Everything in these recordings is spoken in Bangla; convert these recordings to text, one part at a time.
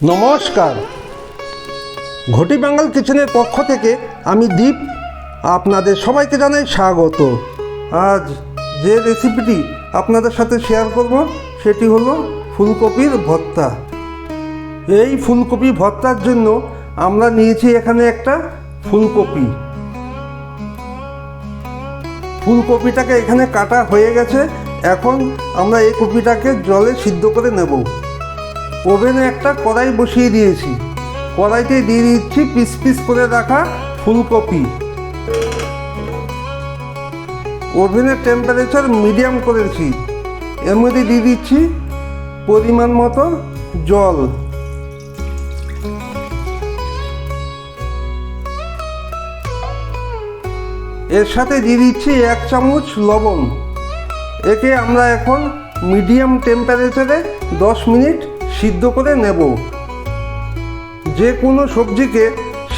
নমস্কার। ঘটি বাঙ্গাল কিচেনের পক্ষ থেকে আমি দীপ, আপনাদের সবাইকে জানাই স্বাগত। আজ যে রেসিপিটি আপনাদের সাথে শেয়ার করব, সেটি হলো ফুলকপির ভর্তা। এই ফুলকপি ভর্তার জন্য আমরা নিয়েছি এখানে একটা ফুলকপি। ফুলকপিটাকে এখানে কাটা হয়ে গেছে, এখন আমরা এই কপিটাকে জলে সিদ্ধ করে নেব। ওভেনে একটা কড়াই বসিয়ে দিয়েছি। কড়াইতে দিয়ে দিচ্ছি পিস পিস করে রাখা ফুলকপি। ওভেনের টেম্পারেচার মিডিয়াম করেছি। এর মধ্যে দিয়ে দিচ্ছি পরিমাণ মতো জল। এর সাথে দিয়ে দিচ্ছি এক চামচ লবণ। একে আমরা এখন মিডিয়াম টেম্পারেচারে দশ মিনিট সিদ্ধ করে নেব। যে কোনো সবজিকে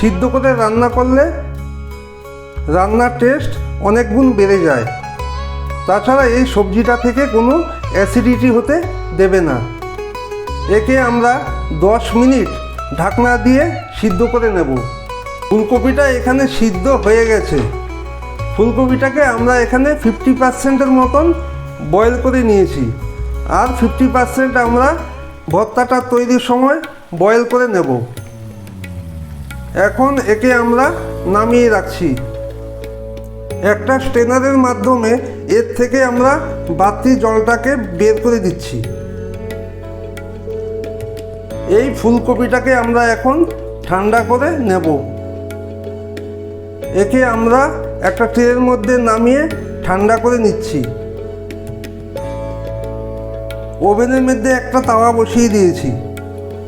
সিদ্ধ করে রান্না করলে রান্নার টেস্ট অনেক গুণ বেড়ে যায়। তাছাড়া এই সবজিটা থেকে কোনো অ্যাসিডিটি হতে দেবে না। একে আমরা দশ মিনিট ঢাকনা দিয়ে সিদ্ধ করে নেব। ফুলকপিটা এখানে সিদ্ধ হয়ে গেছে। ফুলকপিটাকে আমরা এখানে ফিফটি পার্সেন্টের মতন বয়েল করে নিয়েছি। আর ফিফটি পার্সেন্ট আমরা ভর্তাটা তৈরির সময় বয়েল করে নেব। এখন একে আমরা নামিয়ে রাখছি। একটা স্টেনারের মাধ্যমে এর থেকে আমরা বাতি জলটাকে বের করে দিচ্ছি। এই ফুলকপিটাকে আমরা এখন ঠান্ডা করে নেব। একে আমরা একটা ট্রের মধ্যে নামিয়ে ঠান্ডা করে নিচ্ছি। ওভেনের মধ্যে একটা তাওয়া বসিয়ে দিয়েছি।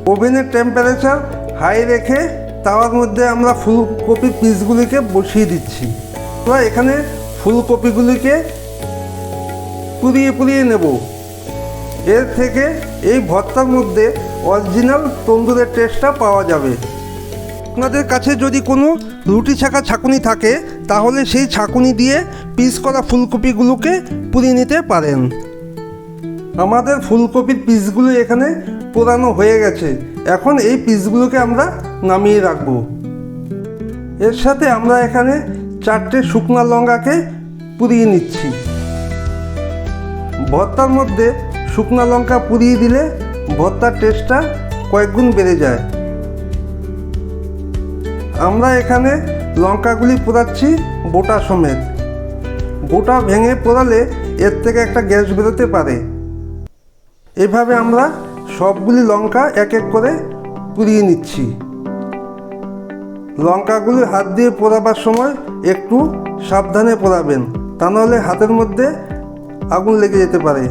ওভেনের টেম্পারেচার হাই রেখে তাওয়ার মধ্যে আমরা ফুলকপির পিসগুলিকে বসিয়ে দিচ্ছি। তো এখানে ফুলকপিগুলিকে পুড়িয়ে পুড়িয়ে নেব। এর থেকে এই ভর্তার মধ্যে অরিজিনাল তন্দুরের টেস্টটা পাওয়া যাবে। আপনাদের কাছে যদি কোনো রুটি ছাকা ছাকুনি থাকে, তাহলে সেই ছাকুনি দিয়ে পিস করা ফুলকপিগুলোকে পুড়িয়ে নিতে পারেন। আমাদের ফুলকপির পিসগুলো এখানে পোড়ানো হয়ে গেছে। এখন এই পিসগুলোকে আমরা নামিয়ে রাখব। এর সাথে আমরা এখানে চারটে শুকনা লঙ্কাকে পুড়িয়ে নিচ্ছি। ভর্তার মধ্যে শুকনা লঙ্কা পুড়িয়ে দিলে ভর্তার টেস্টটা কয়েকগুণ বেড়ে যায়। আমরা এখানে লঙ্কাগুলি পোড়াচ্ছি বোটা সমেত। বোটা ভেঙে পোড়ালে এর থেকে একটা গ্যাস বেরোতে পারে। এভাবে আমরা সবগুলি লঙ্কা এক এক করে পুড়িয়ে নিচ্ছি। লঙ্কাগুলি হাত দিয়ে পোড়াবার সময় একটু সাবধানে পোড়াবেন, তা নাহলে হাতের মধ্যে আগুন লেগে যেতে পারে।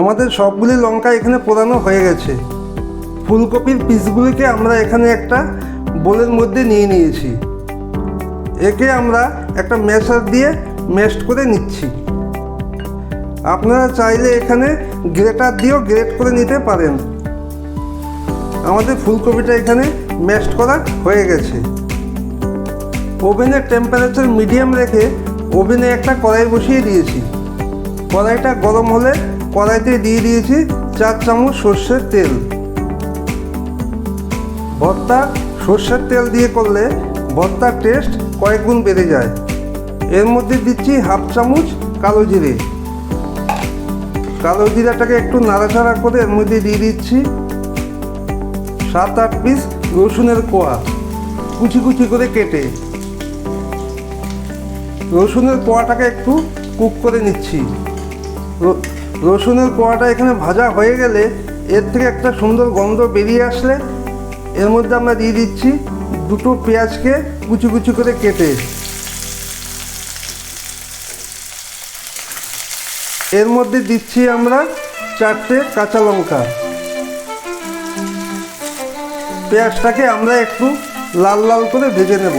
আমাদের সবগুলি লঙ্কা এখানে পোড়ানো হয়ে গেছে। ফুলকপির পিসগুলিকে আমরা এখানে একটা বোলের মধ্যে নিয়ে নিয়েছি। একে আমরা একটা ম্যাশার দিয়ে ম্যাশড করে নিচ্ছি। আপনারা চাইলে এখানে গ্রেটার দিয়েও গ্রেট করে নিতে পারেন। আমাদের ফুলকপিটা এখানে ম্যাশড করা হয়ে গেছে। ওভেনের টেম্পারেচার মিডিয়াম রেখে ওভেনে একটা কড়াই বসিয়ে দিয়েছি। কড়াইটা গরম হলে কড়াইতে দিয়ে দিয়েছি চার চামচ সর্ষের তেল। ভর্তা সর্ষের তেল দিয়ে করলে ভর্তার টেস্ট কয়েক গুণ বেড়ে যায়। এর মধ্যে দিচ্ছি হাফ চামচ কালো জিরে। কালো জিরাটাকে একটু নাড়াচাড়া করে এর মধ্যে দিয়ে দিচ্ছি। সাত আট পিস রসুনের কোয়া কুচি কুচি করে কেটে। রসুনের কোয়াটাকে একটু কুক করে নিচ্ছি। রসুনের কোয়াটা এখানে ভাজা হয়ে গেলে এর থেকে একটা সুন্দর গন্ধ বেরিয়ে আসলে এর মধ্যে আমরা দিয়ে দিচ্ছি দুটো পেঁয়াজকে কুচি কুচি করে কেটে। এর মধ্যে দিচ্ছি আমরা চারটে কাঁচা লঙ্কা। পেঁয়াজটাকে আমরা একটু লাল লাল করে ভেজে নেব।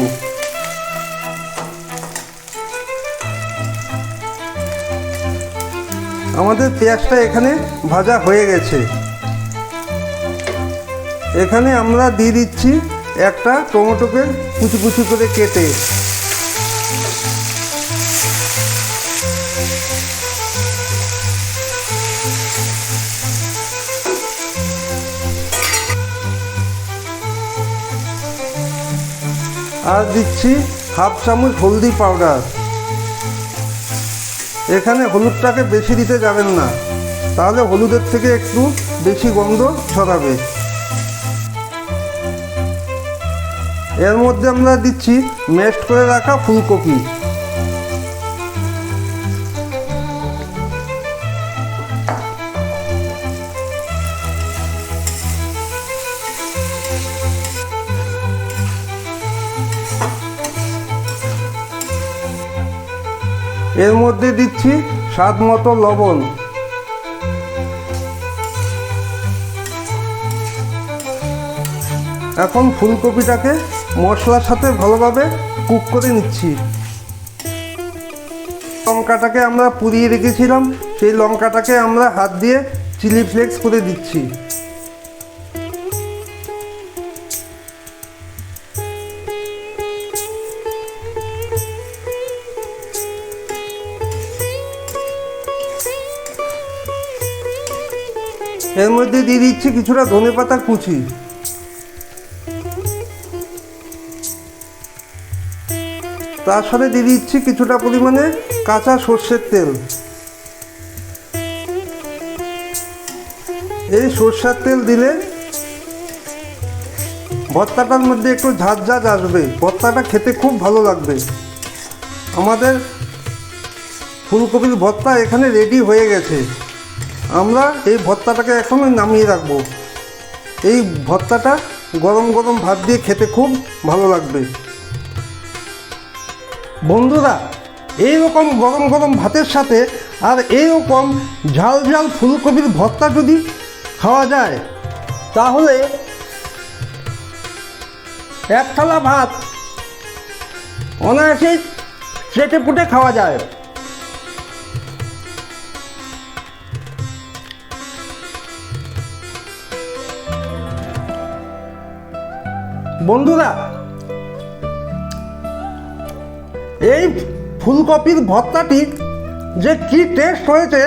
আমাদের পেঁয়াজটা এখানে ভাজা হয়ে গেছে। এখানে আমরা দিয়ে দিচ্ছি একটা টমেটোকে কুচি কুচি করে কেটে। আর দিচ্ছি হাফ চামচ হলদি পাউডার। এখানে হলুদটাকে বেশি দিতে যাবেন না। তাহলে হলুদের থেকে একটু বেশি গন্ধ ছড়াবে। এর মধ্যে আমরা দিচ্ছি মেস্ট করে রাখা ফুলকপি। এর মধ্যে দিচ্ছি স্বাদ মতো লবণ। এখন ফুলকপিটাকে মশলার সাথে ভালোভাবে কুক করে নিচ্ছি। লঙ্কাটাকে আমরা পুড়িয়ে রেখেছিলাম, সেই লঙ্কাটাকে আমরা হাত দিয়ে চিলি ফ্লেক্স করে দিচ্ছি। এর মধ্যে দিয়ে দিচ্ছি কিছুটা ধনে পাতা কুচি। তার সাথে দিয়ে দিচ্ছি কিছুটা পরিমাণে কাঁচা সর্ষের তেল। এই সর্ষের তেল দিলে ভর্তাটার মধ্যে একটু ঝাঁঝ ঝাঁঝ আসবে। ভর্তাটা খেতে খুব ভালো লাগবে। আমাদের ফুলকপির ভর্তা এখানে রেডি হয়ে গেছে। আমরা এই ভর্তাটাকে এখন নামিয়ে রাখব। এই ভর্তাটা গরম গরম ভাত দিয়ে খেতে খুব ভালো লাগবে। বন্ধুরা এই রকম গরম গরম ভাতের সাথে আর এই রকম ঝাল ঝাল ফুলকপির ভর্তা যদি খাওয়া যায়, তাহলে এক থালা ভাত অনায়াসেই চেটে পুটে খাওয়া যায়। বন্ধুরা, এই ফুলকপির ভর্তাটি যে কি টেস্ট হয়েছে,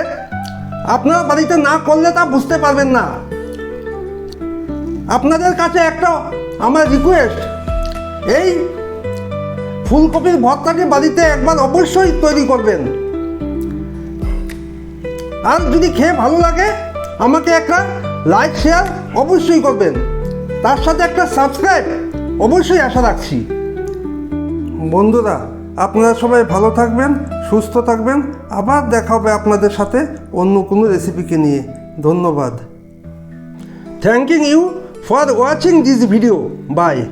আপনারা বাড়িতে না করলে তা বুঝতে পারবেন না। আপনাদের কাছে একটা আমার রিকোয়েস্ট এই ফুলকপির ভর্তাটি বাড়িতে একবার অবশ্যই তৈরি করবেন। আর যদি খেয়ে ভালো লাগে, আমাকে একটা লাইক শেয়ার অবশ্যই করবেন। তার সাথে একটা সাবস্ক্রাইব অবশ্যই আশা রাখছি। বন্ধুরা আপনারা সবাই ভালো থাকবেন সুস্থ থাকবেন। আবার দেখা হবে আপনাদের সাথে অন্য কোনো রেসিপিকে নিয়ে। ধন্যবাদ। Thanking you for watching this video bye